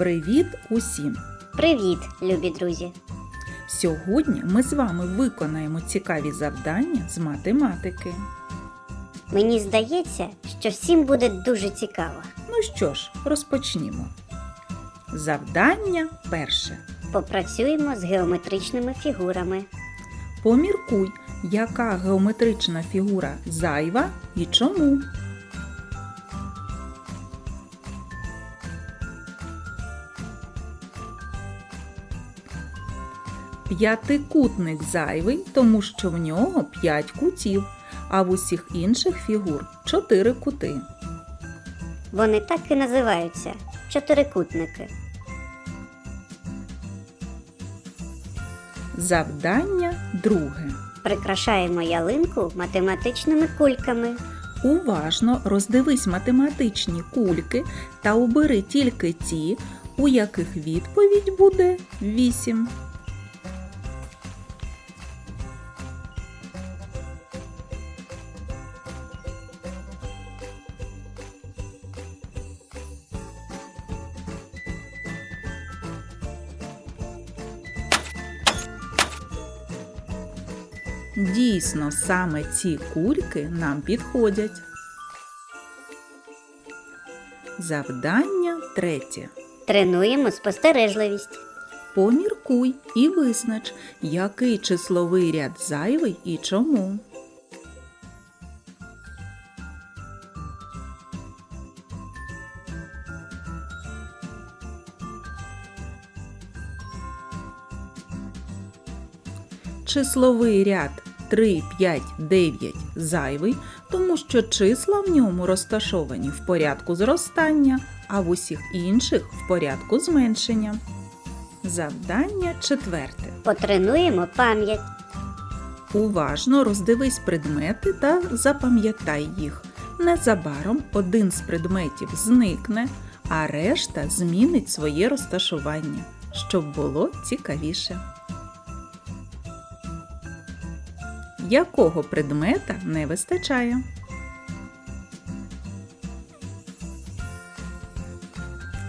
Привіт усім! Привіт, любі друзі! Сьогодні ми з вами виконаємо цікаві завдання з математики. Мені здається, що всім буде дуже цікаво. Ну що ж, розпочнімо. Завдання перше. Попрацюємо з геометричними фігурами. Поміркуй, яка геометрична фігура зайва і чому. П'ятикутник зайвий, тому що в нього п'ять кутів, а в усіх інших фігур чотири кути. Вони так і називаються чотирикутники. Завдання друге. Прикрашаємо ялинку математичними кульками. Уважно роздивись математичні кульки та обери тільки ті, у яких відповідь буде 8. Дійсно, саме ці кульки нам підходять. Завдання третє. Тренуємо спостережливість. Поміркуй і визнач, який числовий ряд зайвий і чому. Числовий ряд 3, 5, 9 зайвий, тому що числа в ньому розташовані в порядку зростання, а в усіх інших в порядку зменшення. Завдання четверте. Потренуємо пам'ять. Уважно роздивись предмети та запам'ятай їх. Незабаром один з предметів зникне, а решта змінить своє розташування, щоб було цікавіше. Якого предмета не вистачає?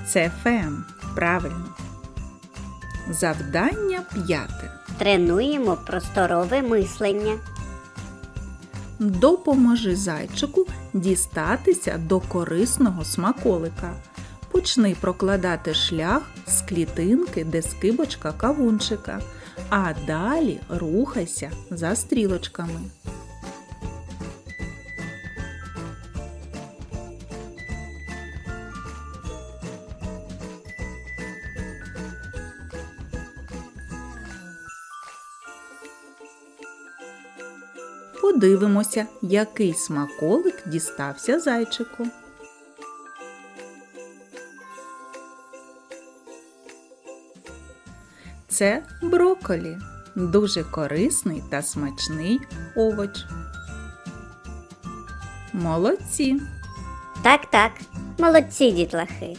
Це фем. Правильно. Завдання п'яте. Тренуємо просторове мислення. Допоможи зайчику дістатися до корисного смаколика. Почни прокладати шлях з клітинки, де скибочка кавунчика, а далі рухайся за стрілочками. Подивимося, який смаколик дістався зайчику. Це брокколі. Дуже корисний та смачний овоч. Молодці! Так, так, молодці дітлахи.